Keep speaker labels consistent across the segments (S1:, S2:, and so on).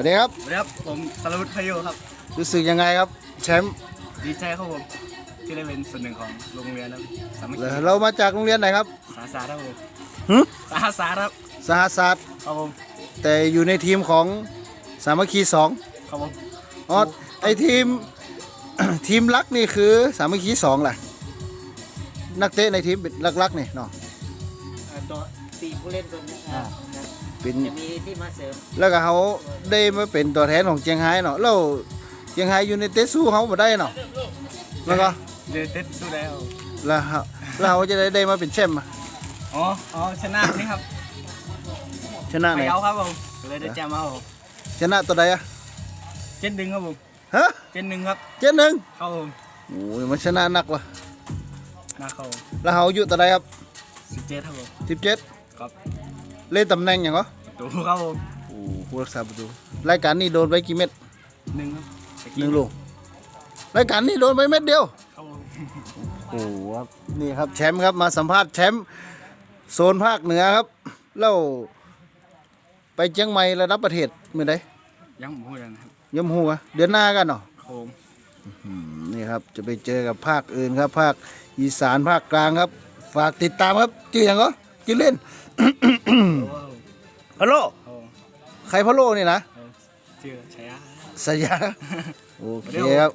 S1: วัสดีครับ
S2: สวัสดีครับ ผมสารวุฒิพายุครับ
S1: รู้สึกยังไงครับ แชมป์
S2: ดีใจครับผมที่ได้เป็นส่วนหนึ่งของโรงเรียนครับสามัคคี
S1: เรามาจากโรงเรียนไหนครับ
S2: สาสาครับผม
S1: หึ
S2: สาสาครับ
S1: สหศาสตร์
S2: ครับผม
S1: แต่อยู่ในทีมของสามัคคีสอง
S2: ครับผม
S1: อ๋อไอทีม ทีมลักนี่คือสามัคคีสองแหละนักเตะในทีมเป็นลักๆนี่เนาะ
S3: อ่าตัวสี่ผู้เล่นตัวนี้นะครับนะ
S1: เป็น
S3: จะมีที่มาเสริม
S1: แล้วก็เขาได้มาเป็นตัวแทนของเจียงไฮ้เนาะแล้วเจียงไฮ้อยู่ในเตะสู้เขาบ่ได้เนาะแล้วก็
S2: เดินเต้นสู้แล้ว
S1: แล้วเขาแล้วเขาจะได้ได้มาเป็นแชมป์อะ
S2: อ๋อ อ๋อ ชนะนี่ครับ
S1: ชนะไห
S2: ไป
S1: น
S2: เอาครับผมก็เลยได้แจมเอา
S1: ชนะตัวใดอะ
S2: เจ็ดหนึ่งครับผม
S1: ฮะ
S2: เจ็ดหนึ่งครับ
S1: เจ็ดหนึ่ง
S2: ครับผม
S1: โอ้ยมันชนะนักว่ะ
S2: หน้าเขา
S1: แล้วเขาอายุตัวใดครับ
S2: สิบเจ็ดครับผม
S1: สิบเจ็ด
S2: ครับ
S1: เล่นตำแหน่งอย่างเหรอ
S2: ดูครับผม
S1: โอ้ผู้รักษาประตูรายการนี้โดนไปกี่เม็ด
S2: หนึ่งครับ
S1: หนึ่งลูกรายการนี้โดนไปเม็ดเดียว
S2: ครับผม
S1: โอ้ครับนี่ครับแชมป์ครับมาสัมภาษณ์แชมป์โซนภาคเหนือครับแล้วไปเชียงใหม่ระดับประเทศเมื่อใด
S2: ยังไม่พูดเลยนะครับ
S1: ยมหัวเดือนหน้ากันเนาะ
S2: ครับผม
S1: อืมนี่ครับจะไปเจอกับภาคอื่นครับ ภาคอีสานภาคกลางครับ ฝากติดตามครับชื่ออย่างก็ชื่อเล่น
S2: โอ้โห
S1: พะโล
S2: ครับผม
S1: ใครพะโลนี่นะ
S2: เออชื่อชายะ
S1: สยามโอเคครับ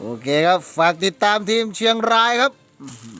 S1: โอเคครับ ฝากติดตามทีมเชียงรายครับอื้อหือ